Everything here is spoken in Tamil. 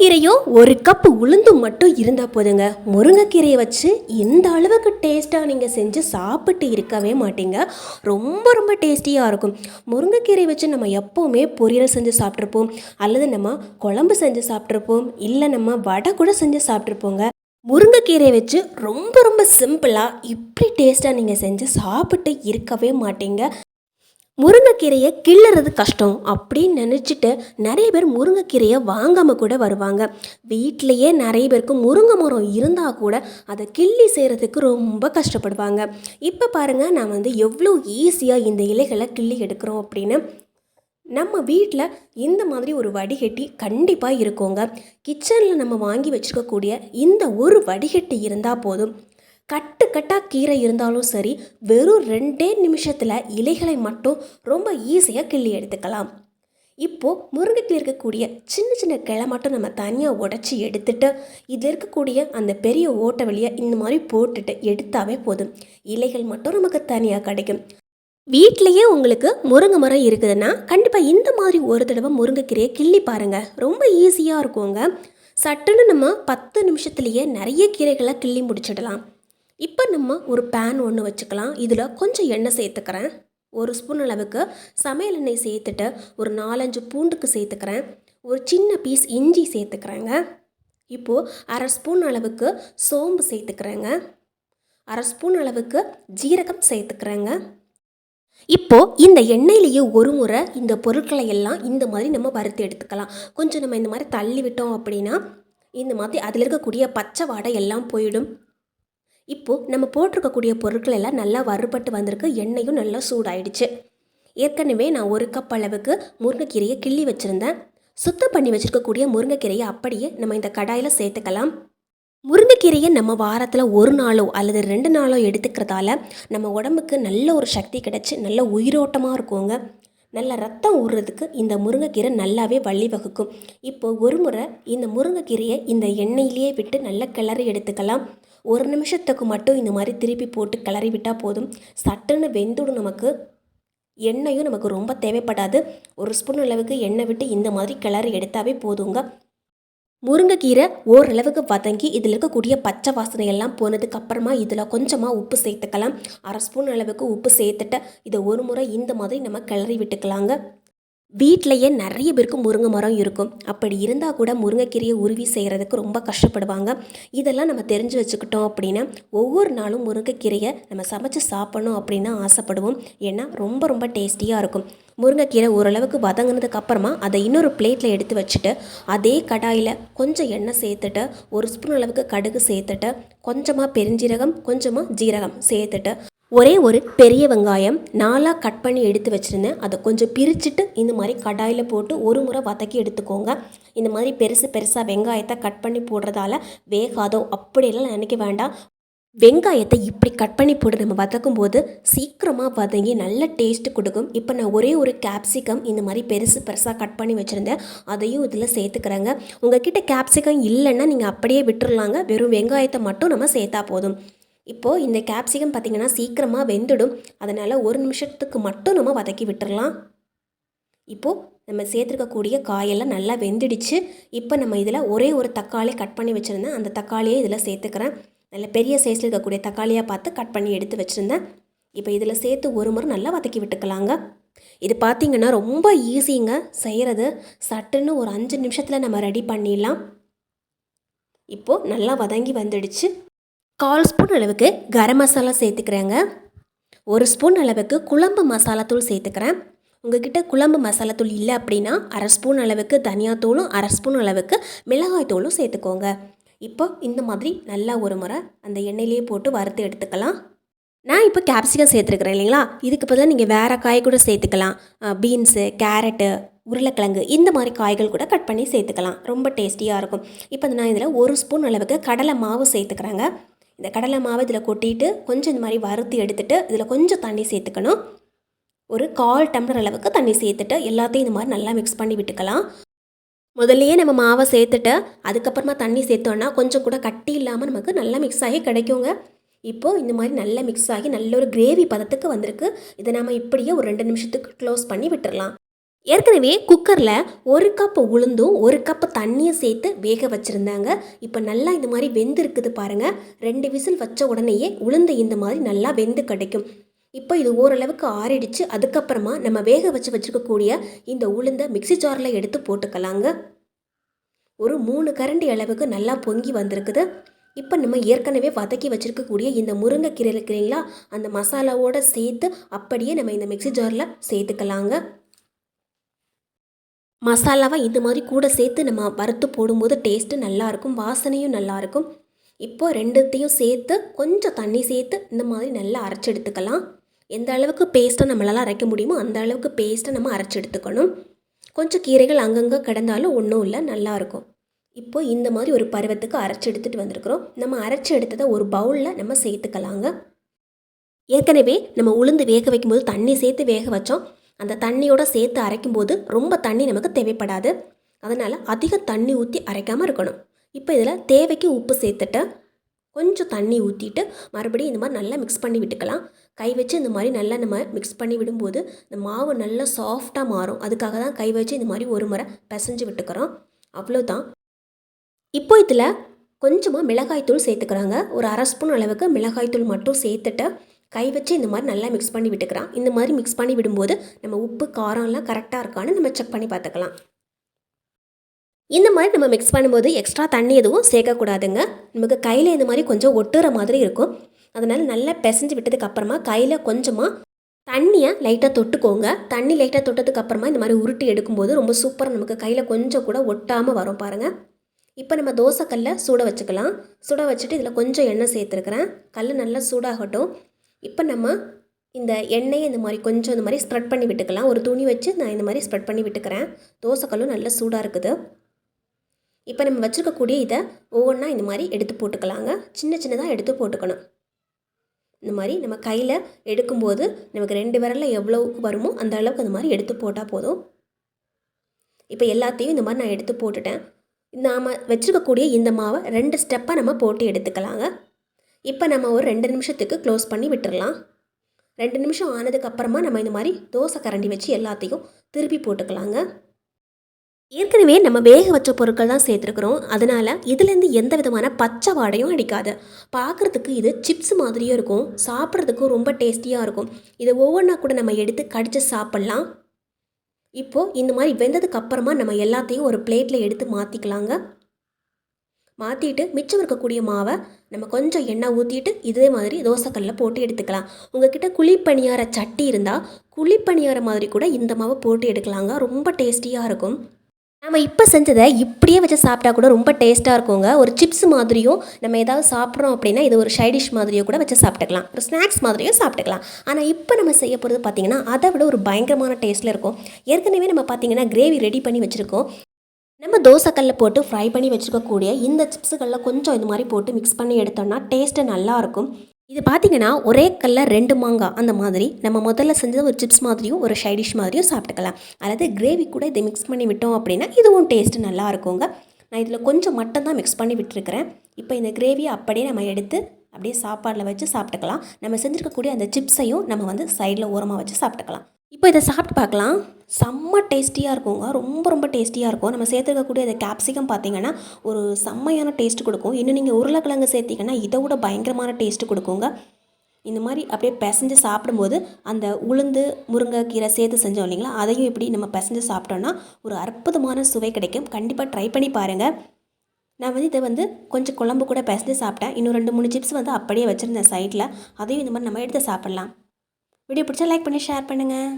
முருங்கைக்கீரையும் ஒரு கப் உளுந்தும் மட்டும் இருந்தால் போதுங்க. முருங்கைக்கீரையை வச்சு இந்த அளவுக்கு டேஸ்ட்டாக நீங்கள் செஞ்சு சாப்பிட்டு இருக்கவே மாட்டீங்க. ரொம்ப ரொம்ப டேஸ்டியாக இருக்கும். முருங்கைக்கீரை வச்சு நம்ம எப்போவுமே பொரியல் செஞ்சு சாப்பிட்ருப்போம் அல்லது நம்ம குழம்பு செஞ்சு சாப்பிட்ருப்போம் இல்லை நம்ம வடை கூட செஞ்சு சாப்பிட்ருப்போங்க முருங்கைக்கீரையை வச்சு ரொம்ப ரொம்ப சிம்பிளாக இப்படி டேஸ்ட்டாக நீங்கள் செஞ்சு சாப்பிட்டு இருக்கவே மாட்டீங்க. முருங்கைக்கீரையை கிள்ளறது கஷ்டம் அப்படின்னு நினச்சிட்டு நிறைய பேர் முருங்கைக்கீரையை வாங்காமல் கூட வருவாங்க. வீட்டிலையே நிறைய பேருக்கு முருங்கை மரம் இருந்தால் கூட அதை கிள்ளி செய்கிறதுக்கு ரொம்ப கஷ்டப்படுவாங்க. இப்போ பாருங்கள் நான் வந்து எவ்வளோ ஈஸியாக இந்த இலைகளை கிள்ளி எடுக்கிறோம் அப்படின்னு. நம்ம வீட்டில் இந்த மாதிரி ஒரு வடிகட்டி கண்டிப்பாக இருக்கோங்க. கிச்சனில் நம்ம வாங்கி வச்சுருக்கக்கூடிய இந்த ஒரு வடிகட்டி இருந்தால் போதும். கட்டு கட்டாக கீரை இருந்தாலும் சரி வெறும் ரெண்டே நிமிஷத்தில் இலைகளை மட்டும் ரொம்ப ஈஸியாக கிள்ளி எடுத்துக்கலாம். இப்போது முருங்கைக்கு இருக்கக்கூடிய சின்ன சின்ன கிளை மட்டும் நம்ம தனியாக உடச்சி எடுத்துட்டு இதில் இருக்கக்கூடிய அந்த பெரிய ஓட்டை வழியை இந்த மாதிரி போட்டுட்டு எடுத்தாவே போதும். இலைகள் மட்டும் நமக்கு தனியாக கிடைக்கும். வீட்லேயே உங்களுக்கு முருங்கை மரம் இருக்குதுன்னா கண்டிப்பாக இந்த மாதிரி ஒரு தடவை முருங்கைக்கீரையை கிள்ளி பாருங்கள் ரொம்ப ஈஸியாக இருக்குங்க. சட்டுன்னு நம்ம பத்து நிமிஷத்துலேயே நிறைய கீரைகளை கிள்ளி முடிச்சிடலாம். இப்போ நம்ம ஒரு பேன் ஒன்று வச்சுக்கலாம். இதில் கொஞ்சம் எண்ணெய் சேர்த்துக்கிறேன். ஒரு ஸ்பூன் அளவுக்கு சமையல் எண்ணெய் சேர்த்துட்டு ஒரு நாலஞ்சு பூண்டுக்கு சேர்த்துக்கிறேன். ஒரு சின்ன பீஸ் இஞ்சி சேர்த்துக்கிறேங்க. இப்போது அரை ஸ்பூன் அளவுக்கு சோம்பு சேர்த்துக்கிறேங்க. அரை ஸ்பூன் அளவுக்கு ஜீரகம் சேர்த்துக்கிறேங்க. இப்போது இந்த எண்ணெயிலேயே ஒரு முறை இந்த பொருட்களை எல்லாம் இந்த மாதிரி நம்ம வறுத்து எடுத்துக்கலாம். கொஞ்சம் நம்ம இந்த மாதிரி தள்ளி விட்டோம் அப்படின்னா இந்த மாதிரி அதில் இருக்கக்கூடிய பச்சை வாடை எல்லாம் போயிடும். இப்போது நம்ம போட்டிருக்கக்கூடிய பொருட்கள் எல்லாம் நல்லா வறுபட்டு வந்திருக்கு எண்ணெயும் நல்லா சூடாயிடுச்சு. ஏற்கனவே நான் ஒரு கப் அளவுக்கு முருங்கைக்கீரையை கிள்ளி வச்சுருந்தேன். சுத்தம் பண்ணி வச்சுருக்கக்கூடிய முருங்கைக்கீரையை அப்படியே நம்ம இந்த கடாயில் சேர்த்துக்கலாம். முருங்கைக்கீரையை நம்ம வாரத்தில் ஒரு நாளோ அல்லது ரெண்டு நாளோ எடுத்துக்கிறதால நம்ம உடம்புக்கு நல்ல ஒரு சக்தி கிடச்சி நல்ல உயிரோட்டமாக இருக்குங்க. நல்ல ரத்தம் ஊறுறதுக்கு இந்த முருங்கைக்கீரை நல்லாவே வழி வகுக்கும். இப்போ ஒரு முறை இந்த முருங்கைக்கீரையை இந்த எண்ணெயிலேயே விட்டு நல்லா கிளறி எடுத்துக்கலாம். ஒரு நிமிஷத்துக்கு மட்டும் இந்த மாதிரி திருப்பி போட்டு கிளறி விட்டால் போதும். சட்டுன்னு வெந்துடும் நமக்கு. எண்ணெயும் நமக்கு ரொம்ப தேவைப்படாது. ஒரு ஸ்பூன் அளவுக்கு எண்ணெய் விட்டு இந்த மாதிரி கிளறி எடுத்தாவே போதுங்க. முருங்கைக்கீரை ஓரளவுக்கு வதங்கி இதில் இருக்கக்கூடிய பச்சை வாசனை எல்லாம் போனதுக்கு அப்புறமா இதில் கொஞ்சமாக உப்பு சேர்த்துக்கலாம். அரை ஸ்பூன் அளவுக்கு உப்பு சேர்த்துட்டு இதை ஒரு முறை இந்த மாதிரி நம்ம கிளறி விட்டுக்கலாங்க. வீட்டிலையே நிறைய பேருக்கு முருங்கை மரம் இருக்கும். அப்படி இருந்தால் கூட முருங்கைக்கீரையை உருவி செய்கிறதுக்கு ரொம்ப கஷ்டப்படுவாங்க. இதெல்லாம் நம்ம தெரிஞ்சு வச்சுக்கிட்டோம் அப்படின்னா ஒவ்வொரு நாளும் முருங்கைக்கீரையை நம்ம சமைச்சு சாப்பிடணும் அப்படின்னு ஆசைப்படுவோம். ஏன்னா ரொம்ப ரொம்ப டேஸ்டியாக இருக்கும். முருங்கைக்கீரை ஓரளவுக்கு வதங்கினதுக்கு அப்புறமா அதை இன்னொரு பிளேட்டில் எடுத்து வச்சுட்டு அதே கடாயில் கொஞ்சம் எண்ணெய் சேர்த்துட்டு ஒரு ஸ்பூன் அளவுக்கு கடுகு சேர்த்துட்டு கொஞ்சமாக பெருஞ்சீரகம் கொஞ்சமாக ஜீரகம் சேர்த்துட்டு ஒரே ஒரு பெரிய வெங்காயம் நாலாக கட் பண்ணி எடுத்து வச்சுருந்தேன். அதை கொஞ்சம் பிரிச்சுட்டு இந்த மாதிரி கடாயில் போட்டு ஒரு முறை வதக்கி எடுத்துக்கோங்க. இந்த மாதிரி பெருசு பெருசாக வெங்காயத்தை கட் பண்ணி போடுறதால வேகாதோ அப்படியெல்லாம் நினைக்க வேண்டாம். வெங்காயத்தை இப்படி கட் பண்ணி போட்டு நம்ம வதக்கும் போது சீக்கிரமாக வதங்கி நல்ல டேஸ்ட் கொடுக்கும். இப்போ நான் ஒரே ஒரு கேப்சிகம் இந்த மாதிரி பெருசு பெருசாக கட் பண்ணி வச்சுருந்தேன். அதையும் இதில் சேர்த்துக்கிறேங்க. உங்ககிட்ட கேப்சிகம் இல்லைன்னா நீங்கள் அப்படியே விட்டுடலாங்க வெறும் வெங்காயத்தை மட்டும் நம்ம சேர்த்தா போதும். இப்போது இந்த கேப்சிகம் பார்த்திங்கன்னா சீக்கிரமாக வெந்துடும். அதனால் ஒரு நிமிஷத்துக்கு மட்டும் நம்ம வதக்கி விட்டுடலாம் இப்போது நம்ம சேர்த்துருக்கக்கூடிய காயெல்லாம் நல்லா வெந்துடுச்சு. இப்போ நம்ம இதில் ஒரே ஒரு தக்காளி கட் பண்ணி வச்சுருந்தேன். அந்த தக்காளியை இதில் சேர்த்துக்கிறேன். நல்ல பெரிய சைஸில் இருக்கக்கூடிய தக்காளியாக பார்த்து கட் பண்ணி எடுத்து வச்சுருந்தேன். இப்போ இதில் சேர்த்து ஒரு முறை நல்லா வதக்கி விட்டுக்கலாங்க. இது பார்த்திங்கன்னா ரொம்ப ஈஸிங்க செய்கிறது சட்டுன்னு ஒரு அஞ்சு நிமிஷத்தில் நம்ம ரெடி பண்ணிடலாம். இப்போது நல்லா வதங்கி வந்துடுச்சு. கால் ஸ்பூன் அளவுக்கு கரம் மசாலா சேர்த்துக்கிறேங்க. ஒரு ஸ்பூன் அளவுக்கு குழம்பு மசாலா தூள் சேர்த்துக்கிறேன். உங்ககிட்ட குழம்பு மசாலா தூள் இல்லை அப்படின்னா அரை ஸ்பூன் அளவுக்கு தனியாத்தூளும் அரை ஸ்பூன் அளவுக்கு மிளகாய் தூளும் சேர்த்துக்கோங்க. இப்போ இந்த மாதிரி நல்லா ஒரு முறை அந்த எண்ணெயிலேயே போட்டு வறுத்து எடுத்துக்கலாம். நான் இப்போ கேப்சிகம் சேர்த்துருக்குறேன் இல்லைங்களா? இதுக்கு பதிலாக நீங்கள் வேறு காய் கூட சேர்த்துக்கலாம். பீன்ஸு கேரட்டு உருளைக்கிழங்கு இந்த மாதிரி காய்கள் கூட கட் பண்ணி சேர்த்துக்கலாம். ரொம்ப டேஸ்டியாக இருக்கும். இப்போ நான் இதில் ஒரு ஸ்பூன் அளவுக்கு கடலை மாவு சேர்த்துக்கிறேங்க. இந்த கடலை மாவு இதில் கொட்டிட்டு கொஞ்சம் இந்த மாதிரி வறுத்து எடுத்துட்டு இதில் கொஞ்சம் தண்ணி சேர்த்துக்கணும். ஒரு கால் டம்ளர் அளவுக்கு தண்ணி சேர்த்துட்டு எல்லாத்தையும் இந்த மாதிரி நல்லா மிக்ஸ் பண்ணி விட்டுக்கலாம். முதல்லையே நம்ம மாவை சேர்த்துட்டு அதுக்கப்புறமா தண்ணி சேர்த்தோன்னா கொஞ்சம் கூட கட்டி இல்லாமல் நமக்கு நல்லா மிக்ஸ் ஆகி கிடைக்குங்க. இப்போது இந்த மாதிரி நல்லா மிக்ஸ் ஆகி நல்ல ஒரு கிரேவி பதத்துக்கு வந்திருக்கு. இதை நம்ம இப்படியே ஒரு ரெண்டு நிமிஷத்துக்கு க்ளோஸ் பண்ணி விட்டுடலாம் ஏற்கனவே குக்கரில் ஒரு கப் உளுந்தும் ஒரு கப் தண்ணியும் சேர்த்து வேக வச்சுருந்தாங்க. இப்போ நல்லா இந்த மாதிரி வெந்து இருக்குது பாருங்கள் ரெண்டு விசில் வச்ச உடனேயே உளுந்து இந்த மாதிரி நல்லா வெந்து கிடைக்கும். இப்போ இது ஓரளவுக்கு ஆறிடுச்சு. அதுக்கப்புறமா நம்ம வேக வச்சு வச்சுருக்கக்கூடிய இந்த உளுந்தை மிக்ஸி ஜாரில் எடுத்து போட்டுக்கலாங்க. ஒரு மூணு கரண்டி அளவுக்கு நல்லா பொங்கி வந்திருக்குது. இப்போ நம்ம ஏற்கனவே வதக்கி வச்சுருக்கக்கூடிய இந்த முருங்கைக்கீரை இருக்கிறீங்களா அந்த மசாலாவோடு சேர்த்து அப்படியே நம்ம இந்த மிக்ஸி ஜாரில் சேர்த்துக்கலாங்க. மசாலாவை இந்த மாதிரி கூட சேர்த்து நம்ம வறுத்து போடும்போது டேஸ்ட்டு நல்லாயிருக்கும் வாசனையும் நல்லாயிருக்கும். இப்போ ரெண்டுத்தையும் சேர்த்து கொஞ்சம் தண்ணி சேர்த்து இந்த மாதிரி நல்லா அரைச்சி எடுத்துக்கலாம். எந்த அளவுக்கு பேஸ்ட்டை நம்மளால் அரைக்க முடியுமோ அந்த அளவுக்கு பேஸ்ட்டை நம்ம அரைச்சி எடுத்துக்கணும். கொஞ்சம் கீரைகள் அங்கங்கே கிடந்தாலும் ஒன்றும் இல்லை நல்லாயிருக்கும். இப்போது இந்த மாதிரி ஒரு பருவத்துக்கு அரைச்சி எடுத்துகிட்டு வந்திருக்கிறோம். நம்ம அரைச்சி எடுத்ததை ஒரு பவுலில் நம்ம சேர்த்துக்கலாங்க. ஏற்கனவே நம்ம உளுந்து வேக வைக்கும்போது தண்ணி சேர்த்து வேக வச்சோம். அந்த தண்ணியோட சேர்த்து அரைக்கும்போது ரொம்ப தண்ணி நமக்கு தேவைப்படாது. அதனால் அதிக தண்ணி ஊற்றி அரைக்காமல் இருக்கணும். இப்போ இதில் தேவைக்கு உப்பு சேர்த்துட்டு கொஞ்சம் தண்ணி ஊற்றிட்டு மறுபடியும் இந்த மாதிரி நல்லா மிக்ஸ் பண்ணி விட்டுக்கலாம். கை வச்சு இந்த மாதிரி நல்லா நம்ம மிக்ஸ் பண்ணி விடும்போது இந்த மாவு நல்லா சாஃப்டாக மாறும். அதுக்காக தான் கை வச்சு இந்த மாதிரி ஒரு முறை பிசைஞ்சு விட்டுக்கிறோம். அவ்வளோதான் இப்போ இதில் கொஞ்சமாக மிளகாய்த்தூள் சேர்த்துக்கிறாங்க. ஒரு அரை ஸ்பூன் அளவுக்கு மிளகாய்த்தூள் மட்டும் சேர்த்துட்டு கை வச்சு இந்த மாதிரி நல்லா மிக்ஸ் பண்ணி விட்டுக்கிறான். இந்த மாதிரி மிக்ஸ் பண்ணி விடும்போது நம்ம உப்பு காரம்லாம் கரெக்டாக இருக்கான்னு நம்ம செக் பண்ணி பார்த்துக்கலாம். இந்த மாதிரி நம்ம மிக்ஸ் பண்ணும்போது எக்ஸ்ட்ரா தண்ணி எதுவும் சேர்க்கக்கூடாதுங்க. நமக்கு கையில் இந்த மாதிரி கொஞ்சம் ஒட்டுற மாதிரி இருக்கும். அதனால் நல்லா பிசைஞ்சு விட்டதுக்கு அப்புறமா கையில் கொஞ்சமாக தண்ணியை லைட்டாக தொட்டுக்கோங்க. தண்ணி லைட்டாக தொட்டதுக்கு அப்புறமா இந்த மாதிரி உருட்டி எடுக்கும்போது ரொம்ப சூப்பராக நமக்கு கையில் கொஞ்சம் கூட ஒட்டாமல் வரும் பாருங்கள் இப்போ நம்ம தோசைக்கல்லை சூட வச்சுக்கலாம். சுட வச்சுட்டு இதில் கொஞ்சம் எண்ணெய் சேர்த்துருக்குறேன். கல் நல்லா சூடாகட்டும். இப்போ நம்ம இந்த எண்ணெயை இந்த மாதிரி கொஞ்சம் இந்த மாதிரி ஸ்ப்ரெட் பண்ணி விட்டுக்கலாம். ஒரு துணி வச்சு நான் இந்த மாதிரி ஸ்ப்ரெட் பண்ணி விட்டுக்கிறேன். தோசைக்கல்லும் நல்லா சூடாக இருக்குது. இப்போ நம்ம வச்சுருக்கக்கூடிய இதை ஒவ்வொன்றா இந்த மாதிரி எடுத்து போட்டுக்கலாங்க. சின்ன சின்னதாக எடுத்து போட்டுக்கணும். இந்த மாதிரி நம்ம கையில் எடுக்கும்போது நமக்கு ரெண்டு விரலில் எவ்வளோக்கு வருமோ அந்த அளவுக்கு அந்த மாதிரி எடுத்து போட்டால் போதும். இப்போ எல்லாத்தையும் இந்த மாதிரி நான் எடுத்து போட்டுட்டேன். நாம் வச்சுருக்கக்கூடிய இந்த மாவை ரெண்டு ஸ்டெப்பாக நம்ம போட்டு எடுத்துக்கலாங்க. இப்போ நம்ம ஒரு ரெண்டு நிமிஷத்துக்கு க்ளோஸ் பண்ணி விட்டுடலாம் ரெண்டு நிமிஷம் ஆனதுக்கப்புறமா நம்ம இந்த மாதிரி தோசை கரண்டி வச்சு எல்லாத்தையும் திருப்பி போட்டுக்கலாங்க. ஏற்கனவே நம்ம வேக வச்ச பொருட்கள் தான் சேர்த்துருக்குறோம். அதனால் இதுலேருந்து எந்த விதமான பச்சை வாடையும் அடிக்காது. பார்க்குறதுக்கு இது சிப்ஸ் மாதிரியும் இருக்கும். சாப்பிட்றதுக்கும் ரொம்ப டேஸ்டியாக இருக்கும். இதை ஒவ்வொன்றா கூட நம்ம எடுத்து கடித்து சாப்பிட்லாம். இப்போது இந்த மாதிரி வெந்ததுக்கு அப்புறமா நம்ம எல்லாத்தையும் ஒரு பிளேட்டில் எடுத்து மாற்றிக்கலாங்க மாற்றிட்டு மிச்சம் இருக்கக்கூடிய மாவை நம்ம கொஞ்சம் எண்ணெய் ஊற்றிட்டு இதே மாதிரி தோசைக்கல்லில் போட்டு எடுத்துக்கலாம். உங்ககிட்ட குழிப்பணியார சட்டி இருந்தால் குழிப்பணியார மாதிரி கூட இந்த மாவை போட்டு எடுக்கலாங்க. ரொம்ப டேஸ்டியாக இருக்கும். நம்ம இப்போ செஞ்சதை இப்படியே வச்சு சாப்பிட்டா கூட ரொம்ப டேஸ்ட்டாக இருக்குங்க. ஒரு சிப்ஸ் மாதிரியும் நம்ம ஏதாவது சாப்பிட்றோம் அப்படின்னா இது ஒரு சைடிஷ் மாதிரியோ கூட வச்சு சாப்பிட்டுக்கலாம். ஒரு ஸ்நாக்ஸ் மாதிரியும் சாப்பிட்டுக்கலாம். ஆனால் இப்போ நம்ம செய்ய போகிறது பார்த்திங்கன்னா அதை விட ஒரு பயங்கரமான டேஸ்ட்டில் இருக்கும். ஏற்கனவே நம்ம பார்த்திங்கன்னா கிரேவி ரெடி பண்ணி வச்சுருக்கோம். நம்ம தோசைக்கல்ல போட்டு ஃப்ரை பண்ணி வச்சுருக்கக்கூடிய இந்த சிப்ஸுகளில் கொஞ்சம் இது மாதிரி போட்டு மிக்ஸ் பண்ணி எடுத்தோம்னா டேஸ்ட்டு நல்லாயிருக்கும் இது பார்த்திங்கன்னா ஒரே கல்ல ரெண்டு மாங்காய் அந்த மாதிரி நம்ம முதல்ல செஞ்சது ஒரு சிப்ஸ் மாதிரியும் ஒரு ஷைடிஷ் மாதிரியும் சாப்பிட்டுக்கலாம். அல்லது கிரேவி கூட இதை மிக்ஸ் பண்ணி விட்டோம் அப்படின்னா இதுவும் டேஸ்ட்டு நல்லா இருக்குங்க. நான் இதில் கொஞ்சம் மட்டும் தான் மிக்ஸ் பண்ணி விட்டுருக்கிறேன். இப்போ இந்த கிரேவியை அப்படியே நம்ம எடுத்து அப்படியே சாப்பாடில் வச்சு சாப்பிட்டுக்கலாம். நம்ம செஞ்சுருக்கக்கூடிய அந்த சிப்ஸையும் நம்ம வந்து சைடில் ஓரமாக வச்சு சாப்பிட்டுக்கலாம். இப்போ இதை சாப்பிட்டு பார்க்கலாம். செம்ம டேஸ்டியாக இருக்குங்க. ரொம்ப ரொம்ப டேஸ்டியாக இருக்கும். நம்ம சேர்த்துருக்கக்கூடிய இந்த கேப்சிகம் பார்த்தீங்கன்னா ஒரு செம்மையான டேஸ்ட் கொடுக்கும். இன்னும் நீங்கள் உருளைக்கிழங்கு சேர்த்திங்கன்னா இதை விட பயங்கரமான டேஸ்ட் கொடுக்குங்க. இந்த மாதிரி அப்படியே பிசைஞ்சு சாப்பிடும்போது அந்த உளுந்து முருங்கைக்கீரை சேர்த்து செஞ்சோம் இல்லைங்களா? அதையும் இப்படி நம்ம பிசைஞ்சு சாப்பிட்டோன்னா ஒரு அற்புதமான சுவை கிடைக்கும். கண்டிப்பாக ட்ரை பண்ணி பாருங்கள் நான் வந்து இதை வந்து கொஞ்சம் குழம்பு கூட பிசைஞ்சு சாப்பிட்டேன். இன்னும் ரெண்டு மூணு சிப்ஸ் வந்து அப்படியே வச்சுருந்தேன் சைடில் அதையும் இந்த மாதிரி நம்ம எடுத்து சாப்பிட்லாம். வீடியோ பிடிச்சா லைக் பண்ணி ஷேர் பண்ணுங்கள்